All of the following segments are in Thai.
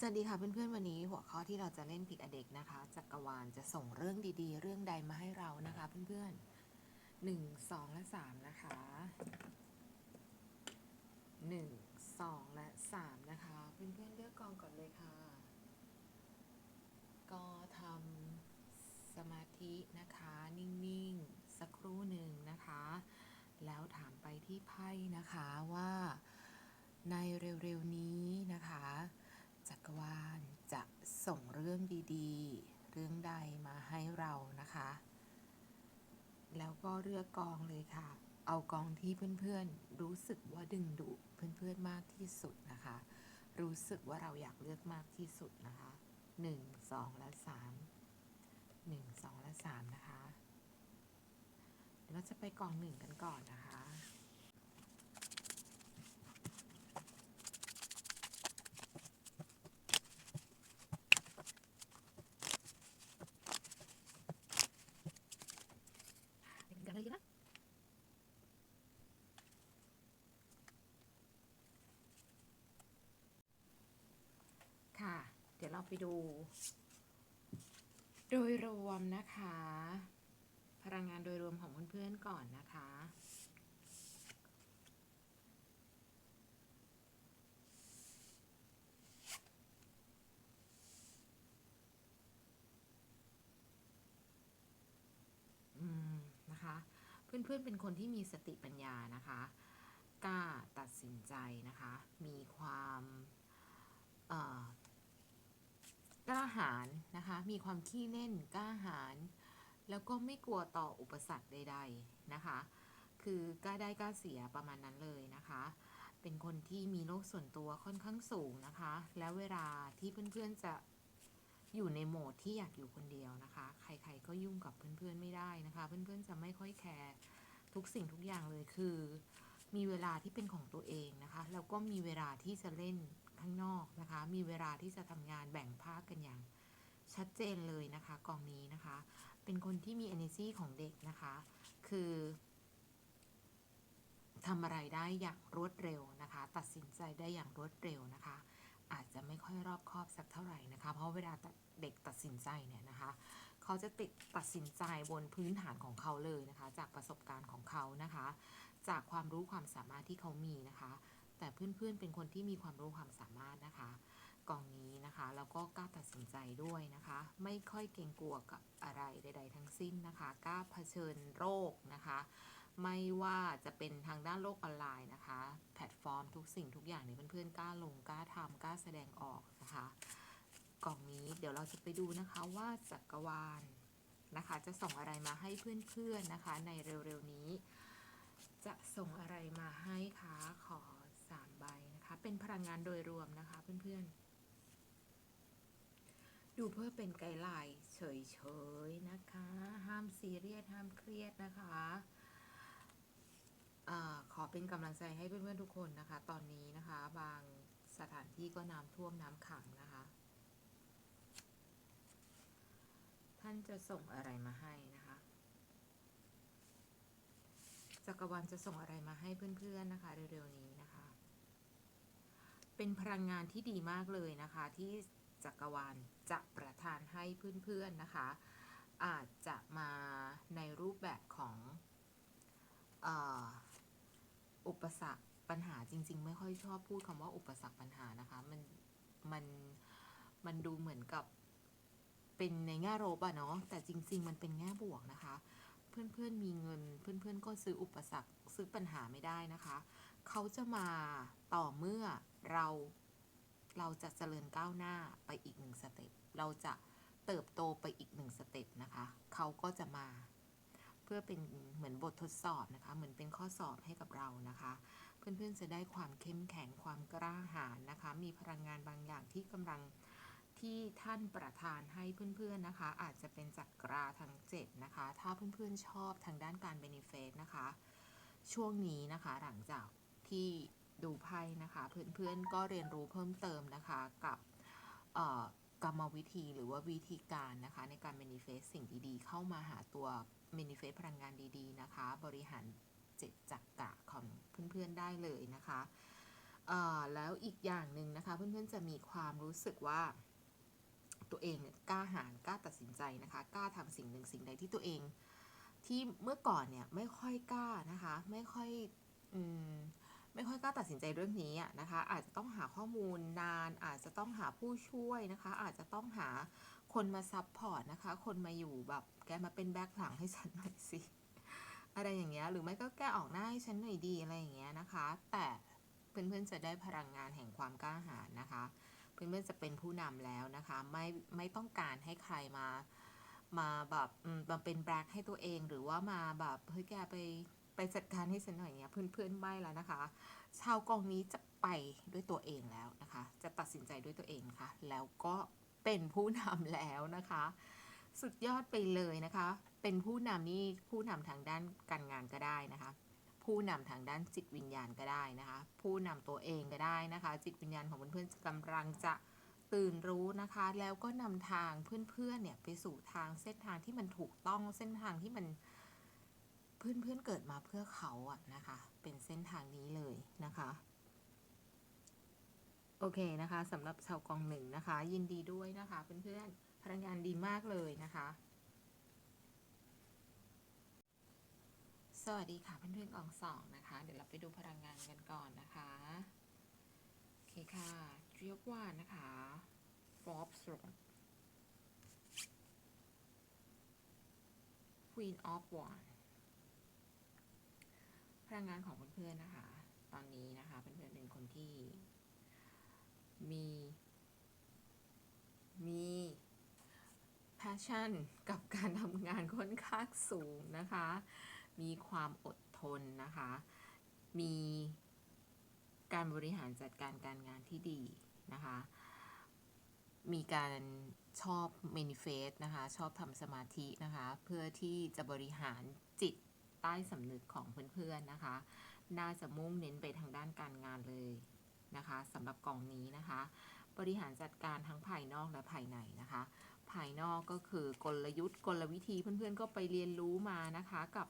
สวัสดีค่ะเพื่อนๆวันนี้หัวข้อที่เราจะเล่นผิดอเด็กนะคะจักรวาลจะส่งเรื่องดีๆ เรื่องใดมาให้เรานะคะ เพื่อนๆหนึ่งสองและสามนะคะหนึ่งสองและสามนะคะเพื่อนๆเลือกกองก่อนเลยค่ะ ก็ทำสมาธินะคะ นิ่งๆ สักครู่หนึ่งนะคะ แล้วถามไปที่ไพ่นะคะว่าในเร็วๆนี้นะคะ กรวาลจะส่งเรื่องดีๆ เรื่องใดมาให้เรานะคะ แล้วก็เลือกกองเลยค่ะ เอากองที่เพื่อนๆ รู้สึกว่าดึงดูดเพื่อนๆมากที่สุดนะคะ รู้สึกว่าเราอยากเลือกมากที่สุดนะคะหนึ่งสองและสามหนึ่งสองและสามนะคะเดี๋ยวเราจะไปกองหนึ่งกันก่อนนะคะ เป็นกันเลยดีนะค่ะ เดี๋ยวเราไปดู โดยรวมนะคะ พลังงานโดยรวมของเพื่อนๆก่อนนะคะนะคะเพื่อนๆเป็นคนที่มีสติปัญญานะคะกล้าตัดสินใจนะคะ มีความ กล้าหาญนะคะ มีความขี้เล่นกล้าหาญแล้วก็ไม่กลัวต่ออุปสรรคใด ๆนะคะ คือกล้าได้กล้าเสียประมาณนั้นเลยนะคะ เป็นคนที่มีโลกส่วนตัวค่อนข้างสูงนะคะ แล้วเวลาที่เพื่อนๆจะอยู่ในโหมดที่อยากอยู่คนเดียวนะคะ ใครๆก็ยุ่งกับเพื่อนๆไม่ได้นะคะ เพื่อนๆจะไม่ค่อยแคร์ทุกสิ่งทุกอย่างเลยคือ มีเวลาที่เป็นของตัวเองนะคะ แล้วก็มีเวลาที่จะเล่น ข้างนอกนะคะ มีเวลาที่จะทำงานแบ่งภาคกันอย่างชัดเจนเลยนะคะกองนี้นะคะ เป็นคนที่มี energy ของเด็กนะคะ คือทำอะไรได้อย่างรวดเร็วนะคะ ตัดสินใจได้อย่างรวดเร็วนะคะ อาจจะไม่ค่อยรอบคอบสักเท่าไหร่นะคะ เพราะเวลาเด็กตัดสินใจเนี่ยนะคะ เขาจะติดตัดสินใจบนพื้นฐานของเขาเลยนะคะ จากประสบการณ์ของเขานะคะ จากความรู้ความสามารถที่เขามีนะคะ แต่เพื่อนๆเป็นคนที่มีความรู้ความสามารถนะคะกองนี้นะคะแล้วก็กล้าตัดสินใจด้วยนะคะ ไม่ค่อยเกรงกลัวกับอะไรใด ๆ ทั้งสิ้นนะคะกล้าเผชิญโรคนะคะ ไม่ว่าจะเป็นทางด้านโลกออนไลน์นะคะ แพลตฟอร์มทุกสิ่งทุกอย่างเนี่ยเพื่อนๆกล้าลงกล้าทำกล้าแสดงออกนะคะกล่องนี้เดี๋ยวเราจะไปดูนะคะว่าจักรวาลนะคะ จะส่งอะไรมาให้เพื่อนๆนะคะ ในเร็วๆนี้ จะส่งอะไรมาให้คะขอ นะคะเป็นพลังานโดยรวมนะคะเพื่อนๆ ดูเพื่อเป็นไกด์ไลน์เฉยๆนะคะ ห้ามซีเรียสห้ามเครียดนะคะอขอเป็นกำลังใจให้เพื่อนๆทุกคนนะคะ ตอนนี้นะคะ บางสถานที่ก็น้ำท่วมน้ำขังนะคะ ท่านจะส่งอะไรมาให้นะคะจักรวาลจะส่งอะไรมาให้เพื่อนๆนะคะ เร็วๆนี้ เป็นพลังงานที่ดีมากเลยนะคะ ที่จักรวาลจะประทานให้เพื่อนๆนะคะ อาจจะมาในรูปแบบของอออุปสรรคปัญหาจริง ๆ ไม่ค่อยชอบพูดคำว่าอุปสรรคปัญหานะคะมันมันมันดูเหมือนกับเป็นในแง่ลบอะเนาะแต่จริง ๆ มันเป็นแง่บวกนะคะ เพื่อนๆมีเงินเพื่อนๆก็ซื้ออุปสรรคซื้อปัญหาไม่ได้นะคะ เขาจะมาต่อเมื่อ เราเราจะเจริญก้าวหน้าไปอีกหนึ่งสเต็ปเราจะเติบโตไปอีกหนึ่งสเต็ปนะคะ เขาก็จะมา เพื่อเป็นเหมือนบททดสอบนะคะ เหมือนเป็นข้อสอบให้กับเรานะคะ เพื่อนๆจะได้ความเข้มแข็งความกล้าหาญนะคะ มีพลังงานบางอย่างที่กำลังที่ท่านประทานให้เพื่อนๆนะคะ อาจจะเป็นจักราทั้ง7นะคะ ถ้าเพื่อนๆชอบทางด้านการเบนฟิตนะคะ ช่วงนี้นะคะหลังจากที่ ดูไพ่นะคะเพื่อนๆก็เรียนรู้เพิ่มเติมนะคะกับกรรมวิธีหรือว่าวิธีการนะคะในการ manifest สิ่งดีๆ เข้ามาหาตัว manifest พลังงานดีๆนะคะ บริหารเจ็ดจักระของเพื่อนๆได้เลยนะคะแล้วอีกอย่างหนึ่งนะคะเพื่อนๆจะมีความรู้สึกว่าตัวเองกล้าหาญกล้าตัดสินใจนะคะกล้าทำสิ่งหนึ่งสิ่งใดที่ตัวเอง ที่เมื่อก่อนเนี่ยไม่ค่อยกล้านะคะ ไม่ค่อยอืม ไม่ค่อยกล้าตัดสินใจเรื่องนี้นะคะ อาจจะต้องหาข้อมูลนาน อาจจะต้องหาผู้ช่วยนะคะ อาจจะต้องหาคนมาซับพอร์ตนะคะ คนมาอยู่แบบแกมาเป็นแบ็คหลังให้ฉันหน่อยสิอะไรอย่างเงี้ยหรือไม่ก็แกออกหน้าให้ฉันหน่อยดีอะไรอย่างเงี้ยนะคะ แต่เพื่อนๆจะได้พลังงานแห่งความกล้าหาญนะคะ เพื่อนๆจะเป็นผู้นำแล้วนะคะ ไม่ไม่ต้องการให้ใครมามาแบบมมาเป็นแบล็คให้ตัวเองหรือว่ามาแบบเฮ้ยแกไป ไปจัดการให้ฉันหน่อยเนี้ยเพื่อนๆไม่แล้วนะคะ ชาวกองนี้จะไปด้วยตัวเองแล้วนะคะ จะตัดสินใจด้วยตัวเองค่ะ แล้วก็เป็นผู้นำแล้วนะคะ สุดยอดไปเลยนะคะ เป็นผู้นำนี่ผู้นำทางด้านการงานก็ได้นะคะ ผู้นำทางด้านจิตวิญญาณก็ได้นะคะ ผู้นำตัวเองก็ได้นะคะ จิตวิญญาณของเพื่อนๆกำลังจะตื่นรู้นะคะ แล้วก็นำทางเพื่อนๆเนี่ยไปสู่ทางเส้นทางที่มันถูกต้องเส้นทางที่มัน เพื่อนๆเกิดมาเพื่อเขาอะนะคะ เป็นเส้นทางนี้เลยนะคะ โอเคนะคะสำหรับชาวกองหนึ่งนะคะ ยินดีด้วยนะคะเพื่อนๆพลังงานดีมากเลยนะคะสวัสดีค่ะเพื่อนๆกองสองนะคะ เดี๋ยวเราไปดูพลังงานกันก่อนนะคะโอเคค่ะเรียกว่านะคะ Forbes Queen of Wands พลังงานของเพื่อนๆนะคะ ตอนนี้นะคะเพื่อนๆเป็นคนที่ มี มี passion กับการทำงานค่อนข้างสูงนะคะ มีความอดทนนะคะ มีการบริหารจัดการการงานที่ดีนะคะ มีการชอบ manifest นะคะ ชอบทำสมาธินะคะ เพื่อที่จะบริหารจิต ต้สำนึกของเพื่อนๆนะคะ น่าจะมุ่งเน้นไปทางด้านการงานเลยนะคะสำหรับกล่องนี้นะคะ บริหารจัดการทั้งภายนอกและภายในนะคะ ภายนอกก็คือกลยุทธ์ กลวิธีเพื่อนๆก็ไปเรียนรู้มานะคะ กับ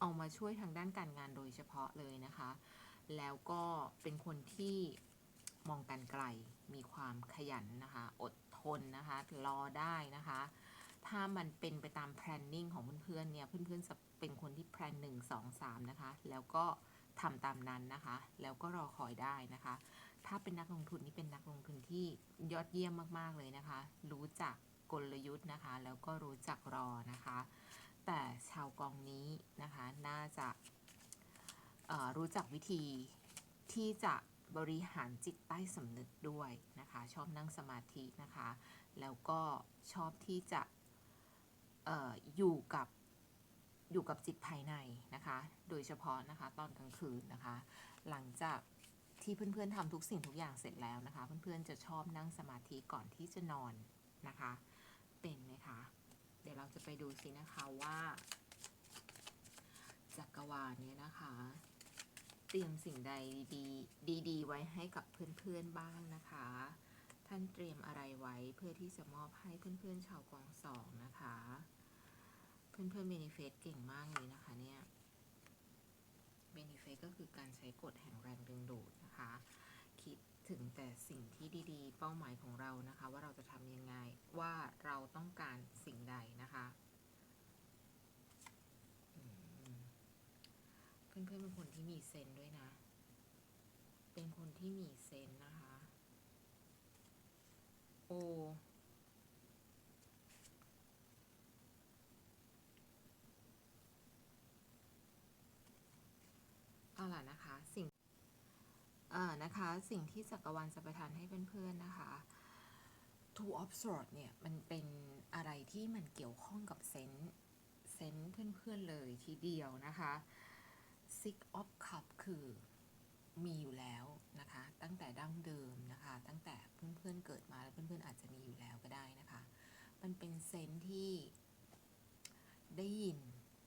เอามาช่วยทางด้านการงานโดยเฉพาะเลยนะคะ แล้วก็เป็นคนที่มองการไกลมีความขยันนะคะ อดทนนะคะ รอได้นะคะ ถ้ามันเป็นไปตาม planning ของเพื่อนๆเนี่ย เพื่อนๆจะเป็นคนที่ plan 1 2 3 นะคะ แล้วก็ทำตามนั้นนะคะ แล้วก็รอคอยได้นะคะ ถ้าเป็นนักลงทุนนี่เป็นนักลงทุนที่ยอดเยี่ยมมากๆเลยนะคะ รู้จักกลยุทธ์นะคะ แล้วก็รู้จักรอนะคะ แต่ชาวกองนี้นะคะ น่าจะรู้จักวิธีที่จะบริหารจิตใต้สำนึกด้วยนะคะ ชอบนั่งสมาธินะคะ แล้วก็ชอบที่จะ อออยู่กับอยู่กับจิตภายในนะคะ โดยเฉพาะนะคะตอนกลางคืนนะคะ หลังจากที่เพื่อนๆทำทุกสิ่งทุกอย่างเสร็จแล้วนะคะ เพื่อนๆจะชอบนั่งสมาธิก่อนที่จะนอนนะคะ เป็นไหมคะ เดี๋ยวเราจะไปดูสินะคะว่าจักรวาลเนี้ยนะคะ เตรียมสิ่งใดดีดีๆไว้ให้กับเพื่อนๆบ้างนะคะ ท่านเตรียมอะไรไว้เพื่อที่จะมอบให้เพื่อนๆชาวกองสองนะคะ เพื่อนๆเมนิเฟสเก่งมากเลยนะคะเนี่ยเมนิเฟสก็คือการใช้กฎแห่งแรงดึงดูดนะคะ คิดถึงแต่สิ่งที่ดีๆ เป้าหมายของเรานะคะ ว่าเราจะทำยังไงว่าเราต้องการสิ่งใดนะคะอืมเพื่อนๆเป็นคนที่มีเซนด้วยนะ เป็นคนที่มีเซนนะคะ โอ เอา ล่ะนะคะสิ่งเอ่อนะคะสิ่งที่จักรวาลจะประทานให้เพื่อนๆนะคะ Two of Swords เนี่ยมันเป็นอะไรที่มันเกี่ยวข้องกับเซนส์เซนส์เพื่อนๆเลยทีเดียวนะคะ Six of Cup คือมีอยู่แล้วนะคะ ตั้งแต่ดั้งเดิมนะคะ ตั้งแต่เพื่อนๆเกิดมาแล้วเพื่อนๆอาจจะมีอยู่แล้วก็ได้นะคะ มันเป็นเซนส์ที่ได้ยิน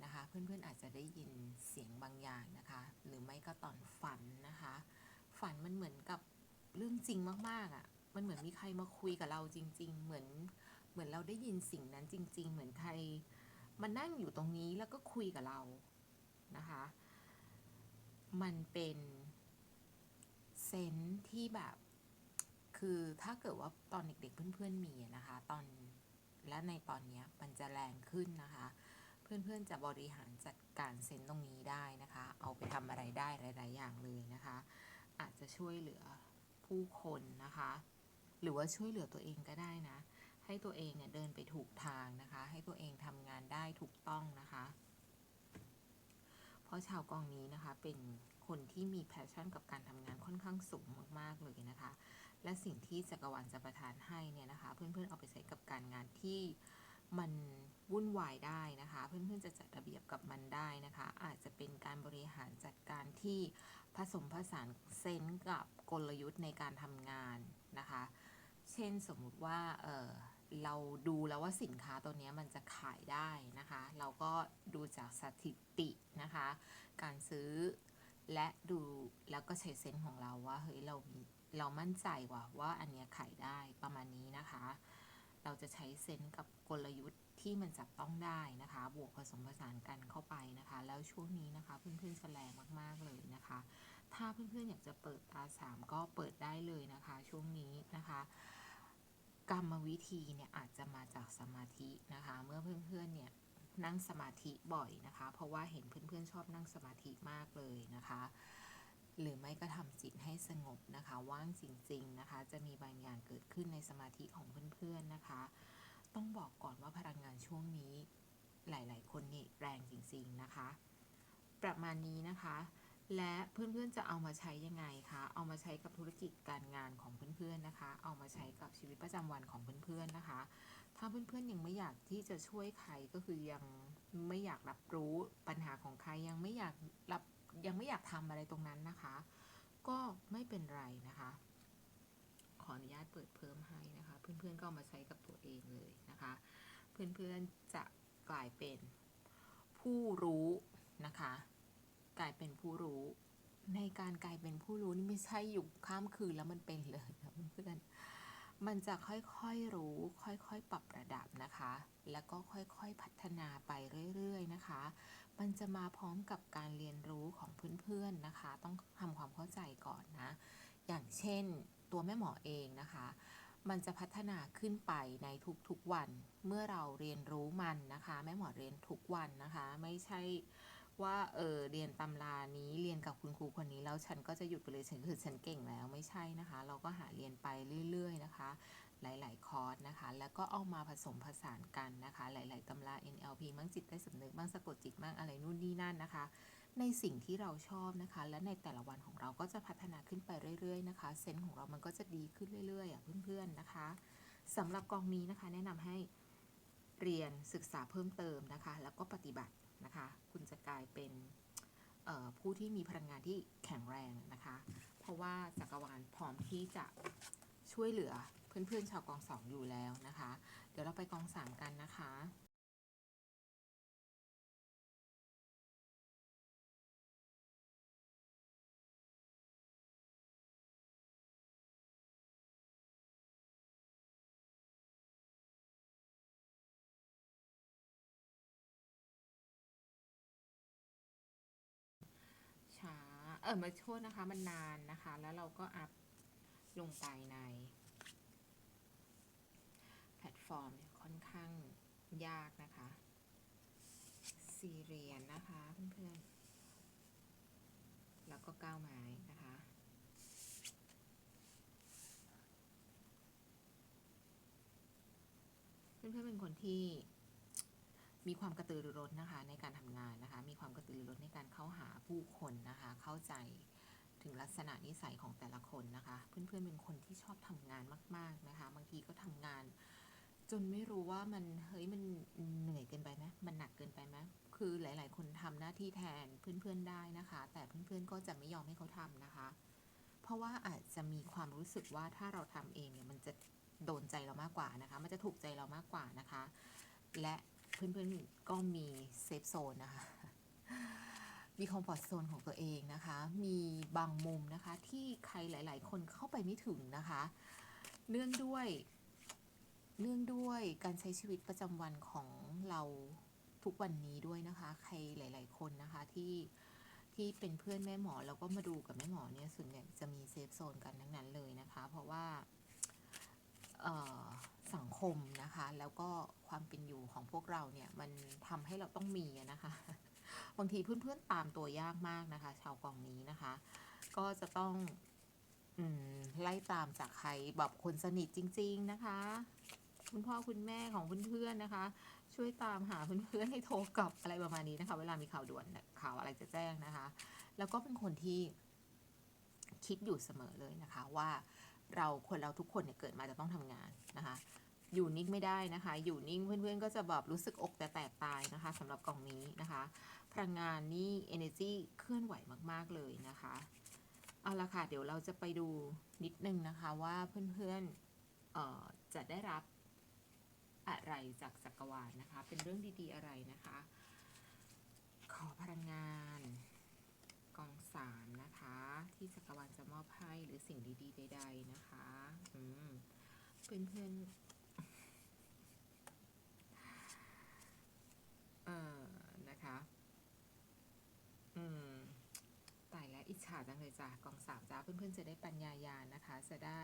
นะคะ เพื่อนๆอาจจะได้ยินเสียงบางอย่างนะคะ หรือไม่ก็ตอนฝันนะคะ ฝันมันเหมือนกับเรื่องจริงมากๆอะ่ะ มันเหมือนมีใครมาคุยกับเราจริง ๆ เหมือนเหมือนเราได้ยินสิ่งนั้นจริง ๆ เหมือนใครมานั่งอยู่ตรงนี้แล้วก็คุยกับเรานะคะ มันเป็นเซนที่แบบคือถ้าเกิดว่าตอนเด็กๆเพื่อนๆมีนะคะ ตอนและในตอนนี้มันจะแรงขึ้นนะคะ เพื่อนๆจะบริหารจัดการเซนส์ตรงนี้ได้นะคะ เอาไปทำอะไรได้หลาย ๆ อย่างเลยนะคะ อาจจะช่วยเหลือผู้คนนะคะ หรือว่าช่วยเหลือตัวเองก็ได้นะ ให้ตัวเองเนี่ยเดินไปถูกทางนะคะ ให้ตัวเองทำงานได้ถูกต้องนะคะ เพราะชาวกองนี้นะคะเป็นคนที่มีแพชชั่นกับการทำงานค่อนข้างสูงมาก ๆ เลยนะคะ และสิ่งที่จักรวาลจะประทานให้เนี่ยนะคะ เพื่อนๆเอาไปใช้กับการงานที่มัน วุ่นวายได้นะคะ เพื่อนๆจะจัดระเบียบกับมันได้นะคะ อาจจะเป็นการบริหารจัดการที่ผสมผสานเซนส์กับกลยุทธ์ในการทำงานนะคะ เช่นสมมุติว่าเออเราดูแล้วว่าสินค้าตัวนี้มันจะขายได้นะคะ เราก็ดูจากสถิตินะคะ การซื้อและดูแล้วก็ใช้เซนส์ของเราว่าเฮ้ยเรามีเรามั่นใจว่าว่าอันเนี้ยขายได้ประมาณนี้นะคะ เราจะใช้เซนส์กับกลยุทธ์ที่มันจับต้องได้นะคะ บวกผสมผสานกันเข้าไปนะคะ แล้วช่วงนี้นะคะเพื่อนๆจะแรงมากๆเลยนะคะ ถ้าเพื่อนๆอยากจะเปิดตาสามก็เปิดได้เลยนะคะ ช่วงนี้นะคะกรรมวิธีเนี่ยอาจจะมาจากสมาธินะคะ เมื่อเพื่อนๆเนี่ยนั่งสมาธิบ่อยนะคะ เพราะว่าเห็นเพื่อนๆชอบนั่งสมาธิมากเลยนะคะ หรือไม่ก็ทำจิตให้สงบนะคะ ว่างจริงๆนะคะ จะมีบางอย่างเกิดขึ้นในสมาธิของเพื่อนๆนะคะ ต้องบอกก่อนว่าพลังงานช่วงนี้ หลายๆ คนนี่แรงจริงๆนะคะ ประมาณนี้นะคะ และเพื่อนๆจะเอามาใช้ยังไงคะเอามาใช้กับธุรกิจการงานของเพื่อนๆนะคะ เอามาใช้กับชีวิตประจำวันของเพื่อนๆนะคะ ถ้าเพื่อนๆยังไม่อยากที่จะช่วยใครก็คือยังไม่อยากรับรู้ปัญหาของใครยังไม่อยากรับ ยังไม่อยากทำอะไรตรงนั้นนะคะ ก็ไม่เป็นไรนะคะ ขออนุญาตเปิดเพิ่มให้นะคะ เพื่อนๆก็ามาใช้กับตัวเองเลยนะคะ เพื่อนๆจะกลายเป็นผู้รู้นะคะ กลายเป็นผู้รู้ ในการกลายเป็นผู้รู้นี่ไม่ใช่อยู่ข้ามคืนแล้วมันเป็นเลยนะเพื่อนๆมันจะค่อยๆรู้ ค่อยๆปรับระดับนะคะ แล้วก็ค่อยๆพัฒนาไปเรื่อย ๆ นะคะ มันจะมาพร้อมกับการเรียนรู้ของเพื่อนๆนะคะ ต้องทำความเข้าใจก่อนนะ อย่างเช่นตัวแม่หมอเองนะคะ มันจะพัฒนาขึ้นไปในทุกๆวัน เมื่อเราเรียนรู้มันนะคะ แม่หมอเรียนทุกวันนะคะ ไม่ใช่ว่าเออเรียนตำรานี้เรียนกับคุณครูคนนี้แล้วฉันก็จะหยุดไปเลยฉันคือฉันเก่งแล้วไม่ใช่นะคะ เราก็หาเรียนไปเรื่อย ๆ นะคะ หลาย ๆ คอร์สนะคะ แล้วก็เอามาผสมผสานกันนะคะ หลาย ๆตำรา NLP บ้างจิตใต้สำนึกบ้างสะกดจิตบ้างอะไรนู่นนี่นั่นนะคะ ในสิ่งที่เราชอบนะคะ และในแต่ละวันของเราก็จะพัฒนาขึ้นไปเรื่อย ๆ นะคะเซนส์ของเรามันก็จะดีขึ้นเรื่อยๆอะเพื่อน ๆ นะคะสำหรับกองนี้นะคะ แนะนำให้เรียนศึกษาเพิ่มเติมนะคะ แล้วก็ปฏิบัตินะคะ คุณจะกลายเป็นผู้ที่มีพลังงานที่แข็งแรงนะคะ เพราะว่าจักรวาลพร้อมที่จะ ช่วยเหลือเพื่อนๆชาวกองสองอยู่แล้วนะคะ เดี๋ยวเราไปกองสามกันนะคะช้า เออมาโทษนะคะ มันนานนะคะ แล้วเราก็อัพ ลงไปใน แพลตฟอร์มค่อนข้างยากนะคะซีเรียนนะคะเพื่อนๆ แล้วก็ก้าวไม้นะคะเพื่อนๆเป็นคนที่มีความกระตือรือร้นนะคะในการทำงานนะคะ มีความกระตือรือร้นในการเข้าหาผู้คนนะคะ เข้าใจ ถึงลักษณะนิสัยของแต่ละคนนะคะ เพื่อนๆเป็นคนที่ชอบทำงานมาก ๆนะคะ บางทีก็ทำงาน จนไม่รู้ว่ามันเฮ้ยมันเหนื่อยเกินไปไหมมันหนักเกินไปไหมคือหลาย ๆ คนทำหน้าที่แทนเพื่อนๆได้นะคะ แต่เพื่อนๆก็จะไม่ยอมให้เขาทำนะคะ เพราะว่าอาจจะมีความรู้สึกว่าถ้าเราทำเองเนี่ยมันจะโดนใจเรามากกว่านะคะ มันจะถูกใจเรามากกว่านะคะ และเพื่อนๆก็มีเซฟโซนนะคะ มีคอมฟอร์ z โซนของตัวเองนะคะ มีบางมุมนะคะที่ใครหลาย ๆ คนเข้าไปไม่ถึงนะคะ เนื่องด้วย เนื่องด้วยการใช้ชีวิตประจำวันของเราทุกวันนี้ด้วยนะคะ ใครหลาย ๆ คนนะคะที่ที่เป็นเพื่อนแม่หมอแล้วก็มาดูกับแม่หมอเนี่ยส่วนใหญ่จะมีเซฟโซนกันทั้งนั้นเลยนะคะ เพราะว่าเอ่อสังคมนะคะ แล้วก็ความเป็นอยู่ของพวกเราเนี่ย มันทำให้เราต้องมีนะคะ บางทีเพื่อนๆตามตัวยากมากนะคะ ชาวกองนี้นะคะ ก็จะต้องอไล่ตามจากใครแบบคนสนิทจริง ๆนะคะ คุณพ่อคุณแม่ของเพื่อนๆนะคะ ช่วยตามหาเพื่อนๆให้โทรกลับอะไรประมาณนี้นะคะ เวลามีข่าวด่วนข่าวอะไรจะแจ้งนะคะ แล้วก็เป็นคนที่คิดอยู่เสมอเลยนะคะว่าเราคนเราทุกคนเนี่ยเกิดมาจะต้องทำงานนะคะ อยู่นิ่งไม่ได้นะคะ อยู่นิ่งเพื่อนๆ ก็จะแบบรู้สึกอกแต่แตกตายนะคะสำหรับกล่องนี้นะคะ พลังงานนี่ energy เคลื่อนไหวมากๆเลยนะคะ เอาละค่ะ เดี๋ยวเราจะไปดูนิดนึงนะคะว่าเพื่อนๆเอ่อจะได้รับอะไรจากจักรวาลนะคะ เป็นเรื่องดีๆอะไรนะคะ ขอพลังงานกองสามนะคะ ที่จักรวาลจะมอบให้หรือสิ่งดีๆใด ๆ นะคะ อืมเพื่อนๆ อ่อนะคะ อืมตายแล้วอิจฉาจังเลยจ้ะกองสามจ้าเพื่อนๆจะได้ปัญญายาณนะคะ จะได้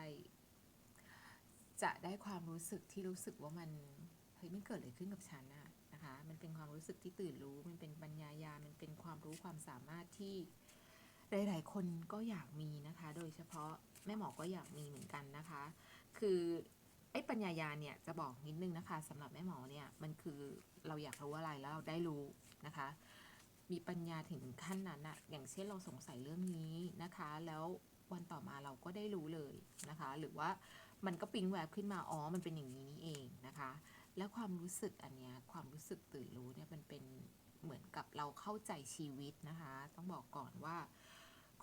จะได้ความรู้สึกที่รู้สึกว่ามันเฮ้ยมันเกิดอะไรขึ้นกับฉันอะนะคะ มันเป็นความรู้สึกที่ตื่นรู้ มันเป็นปัญญายา มันเป็นความรู้ความสามารถที่หลาย ๆ คนก็อยากมีนะคะ โดยเฉพาะแม่หมอก็อยากมีเหมือนกันนะคะ คือ ไอ้ปัญญายาเนี่ยจะบอกนิดนึงนะคะสำหรับแม่หมอเนี่ยมันคือเราอยากรู้อะไรแล้วเราได้รู้นะคะ มีปัญญาถึงขั้นนั้นอะอย่างเช่นเราสงสัยเรื่องนี้นะคะ แล้ววันต่อมาเราก็ได้รู้เลยนะคะ หรือว่ามันก็ปิ๊งแวบขึ้นมาอ๋อมันเป็นอย่างนี้นี่เองนะคะ แล้วความรู้สึกอันเนี้ยความรู้สึกตื่นรู้เนี่ยมันเป็นเหมือนกับเราเข้าใจชีวิตนะคะ ต้องบอกก่อนว่า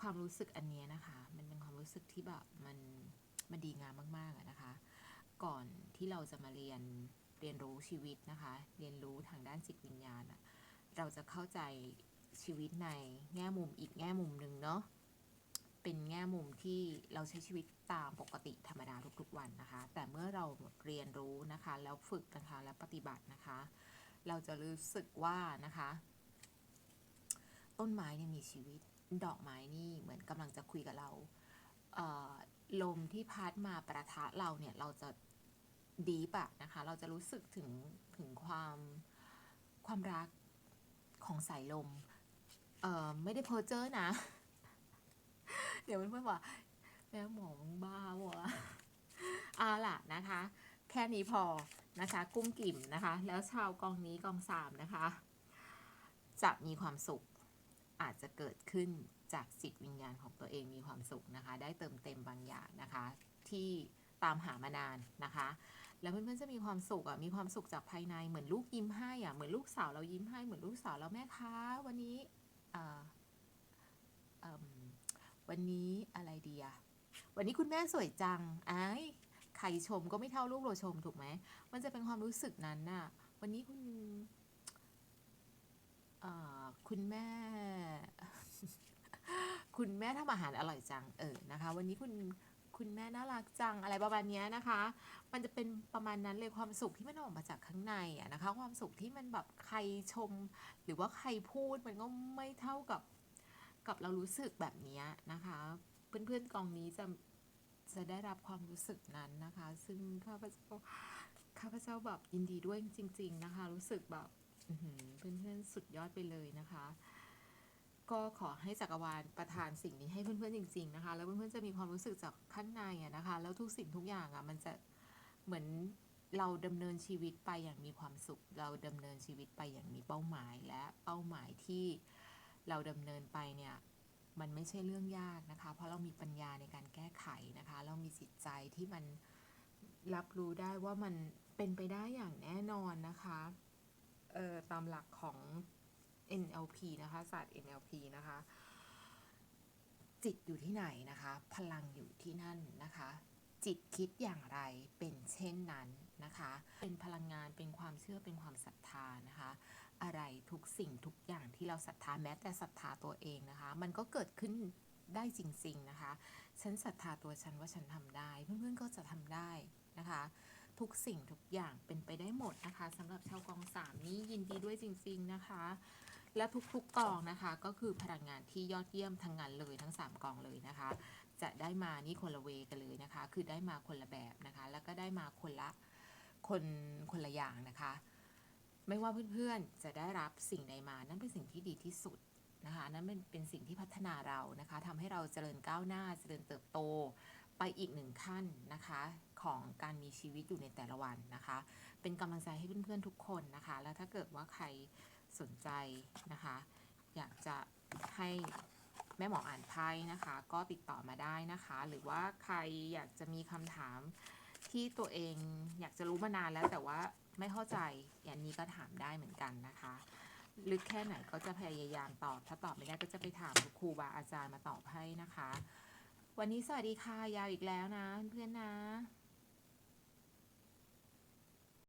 ความรู้สึกอันเนี้ยนะคะ มันเป็นความรู้สึกที่แบบมันมันดีงามมากๆนะคะ ก่อนที่เราจะมาเรียนเรียนรู้ชีวิตนะคะ เรียนรู้ทางด้านจิตวิญญาณเราจะเข้าใจชีวิตในแง่มุมอีกแง่มุมหนึ่งเนาะเป็นแง่มุมที่เราใช้ชีวิตตามปกติธรรมดาทุกๆวันนะคะ แต่เมื่อเราเรียนรู้นะคะ แล้วฝึกนะคะแล้วปฏิบัตินะคะ เราจะรู้สึกว่านะคะ ต้นไม้เนี่ยมีชีวิต ดอกไม้นี่เหมือนกำลังจะคุยกับเราลมที่พัดมาประทะเราเนี่ยเราจะ ดีปะนะคะ เราจะรู้สึกถึงถึงความความรักของสายลม เอ่อ ไม่ได้เพอเจอร์นะ เดี๋ยวเพื่อนๆบอกแม่หมองบ้าวะเอาล่ะนะคะ แค่นี้พอนะคะ กุ้งกิ่มนะคะ แล้วชาวกองนี้กองสามนะคะ จะมีความสุขอาจจะเกิดขึ้นจากจิตวิญญาณของตัวเองมีความสุขนะคะ ได้เติมเต็มบางอย่างนะคะ ที่ตามหามานานนะคะ แล้วเพื่อนๆจะมีความสุขอะมีความสุขจากภายในเหมือนลูกยิ้มให้อะเหมือนลูกสาวเรายิ้มให้เหมือนลูกสาวเราแม่คะวันนี้เอิ่มวันนี้อะไรดีอะวันนี้คุณแม่สวยจังไอ้ใครชมก็ไม่เท่าลูกเราชมถูกไหมมันจะเป็นความรู้สึกนั้นน่ะวันนี้คุณคุณแม่ คุณแม่ทำอาหารอร่อยจังเออนะคะ วันนี้คุณ คุณแม่น่ารักจังอะไรประมาณนี้นะคะ มันจะเป็นประมาณนั้นเลยความสุขที่มันออกมาจากข้างในอะนะคะ ความสุขที่มันแบบใครชม หรือว่าใครพูดมันก็ไม่เท่ากับกับเรารู้สึกแบบนี้นะคะ เพื่อนๆกองนี้จะจะได้รับความรู้สึกนั้นนะคะ ซึ่งข้าพเจ้าข้าพเจ้าแบบยินดีด้วยจริง ๆ นะคะ รู้สึกแบบเพื่อนๆสุดยอดไปเลยนะคะ ก็ขอให้จักรวาลประทานสิ่งนี้ให้เพื่อนๆจริง ๆนะคะ แล้วเพื่อนๆจะมีความรู้สึกจากข้างในอะนะคะ แล้วทุกสิ่งทุกอย่างอะมันจะเหมือนเราดำเนินชีวิตไปอย่างมีความสุข เราดำเนินชีวิตไปอย่างมีเป้าหมายและเป้าหมายที่เราดำเนินไปเนี่ยมันไม่ใช่เรื่องยากนะคะ เพราะเรามีปัญญาในการแก้ไขนะคะ เรามีจิตใจที่มันรับรู้ได้ว่ามันเป็นไปได้อย่างแน่นอนนะคะ เอ่อตามหลักของ NLP นะคะศาสตร์ NLP นะคะ จิตอยู่ที่ไหนนะคะ พลังอยู่ที่นั่นนะคะ จิตคิดอย่างไรเป็นเช่นนั้นนะคะ เป็นพลังงานเป็นความเชื่อเป็นความศรัทธานะคะ อะไรทุกสิ่งทุกอย่างที่เราศรัทธาแม้แต่ศรัทธาตัวเองนะคะ มันก็เกิดขึ้นได้จริง ๆนะคะ ฉันศรัทธาตัวฉันว่าฉันทำได้ เพื่อนๆก็จะทำได้นะคะ ทุกสิ่งทุกอย่างเป็นไปได้หมดนะคะสำหรับชาวกองสามนี้ยินดีด้วยจริง ๆนะคะ และทุกๆกองนะคะ ก็คือพลังงานที่ยอดเยี่ยมทั้งนั้นเลยทั้ง 3 กองเลยนะคะ จะได้มานี่คนละเวกันเลยนะคะ คือได้มาคนละแบบนะคะ แล้วก็ได้มาคนละคนคนละอย่างนะคะ ไม่ว่าเพื่อนๆจะได้รับสิ่งใดมา นั่นเป็นสิ่งที่ดีที่สุดนะคะ นั่นเป็นเป็นสิ่งที่พัฒนาเรานะคะทำให้เราเจริญก้าวหน้าเจริญเติบโตไปอีกหนึ่งขั้นนะคะของการมีชีวิตอยู่ในแต่ละวันนะคะ เป็นกำลังใจให้เพื่อนๆทุกคนนะคะ แล้วถ้าเกิดว่าใคร สนใจนะคะ อยากจะให้แม่หมออ่านไพ่นะคะ ก็ติดต่อมาได้นะคะ หรือว่าใครอยากจะมีคำถามที่ตัวเองอยากจะรู้มานานแล้วแต่ว่าไม่เข้าใจอย่างนี้ก็ถามได้เหมือนกันนะคะลึกแค่ไหนก็จะพยายามตอบ ถ้าตอบไม่ได้ก็จะไปถามครูบาอาจารย์มาตอบให้นะคะ วันนี้สวัสดีค่ะ ยาวอีกแล้วนะ เพื่อนๆนะ